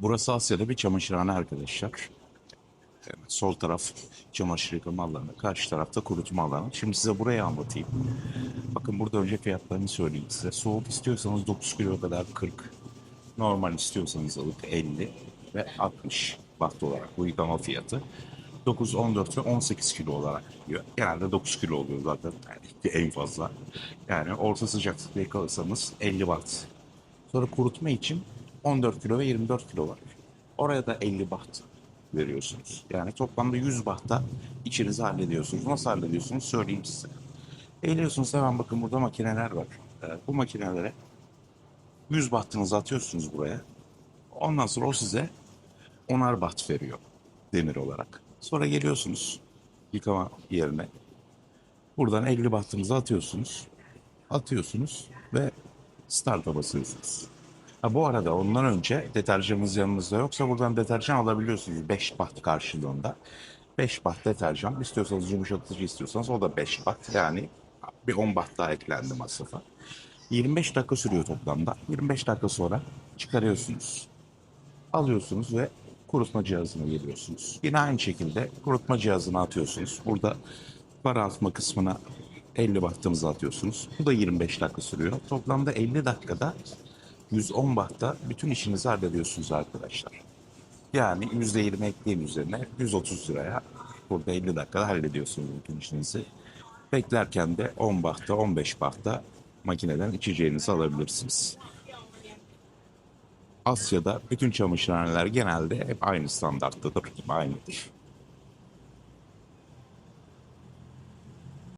Burası Asya'da bir çamaşırhane arkadaşlar. Evet, sol taraf çamaşır yıkama alanı, karşı tarafta kurutma alanı. Şimdi size burayı anlatayım. Bakın burada önce fiyatlarını söyleyeyim size. Soğuk istiyorsanız 9 kilo kadar 40. Normal istiyorsanız alıp 50 ve 60 baht olarak bu yıkama fiyatı. 9, 14 ve 18 kilo olarak gidiyor. Genelde 9 kilo oluyor zaten yani en fazla. Yani orta sıcaklıkta yıkarsanız 50 watt. Sonra kurutma için 14 kilo ve 24 kilo var. Oraya da 50 baht veriyorsunuz. Yani toplamda 100 bahta içinizi hallediyorsunuz. Nasıl hallediyorsunuz söyleyeyim size. Geliyorsunuz hemen bakın burada makineler var. Ee, bu makinelere 100 bahtınızı atıyorsunuz buraya. Ondan sonra o size onar baht veriyor demir olarak. Sonra geliyorsunuz yıkama yerine. Buradan 50 bahtınızı atıyorsunuz. Atıyorsunuz ve start'a basıyorsunuz. Ha, bu arada ondan önce deterjanınız yanınızda yoksa buradan deterjan alabiliyorsunuz 5 baht karşılığında. 5 baht deterjan istiyorsanız yumuşatıcı istiyorsanız o da 5 baht yani bir 10 baht daha eklendi masrafa. 25 dakika sürüyor toplamda. 25 dakika sonra çıkarıyorsunuz. Alıyorsunuz ve kurutma cihazına geliyorsunuz. Yine aynı şekilde kurutma cihazına atıyorsunuz. Burada para atma kısmına 50 bahtınızı atıyorsunuz. Bu da 25 dakika sürüyor. Toplamda 50 dakikada 110 bahta bütün işinizi hallediyorsunuz arkadaşlar. Yani %20 ekleyin üzerine 130 liraya burada 50 dakikada hallediyorsunuz bütün işinizi. Beklerken de 10 bahta 15 bahta makineden içeceğinizi alabilirsiniz. Asya'da bütün çamaşırhaneler genelde hep aynı standarttadır, aynıdır.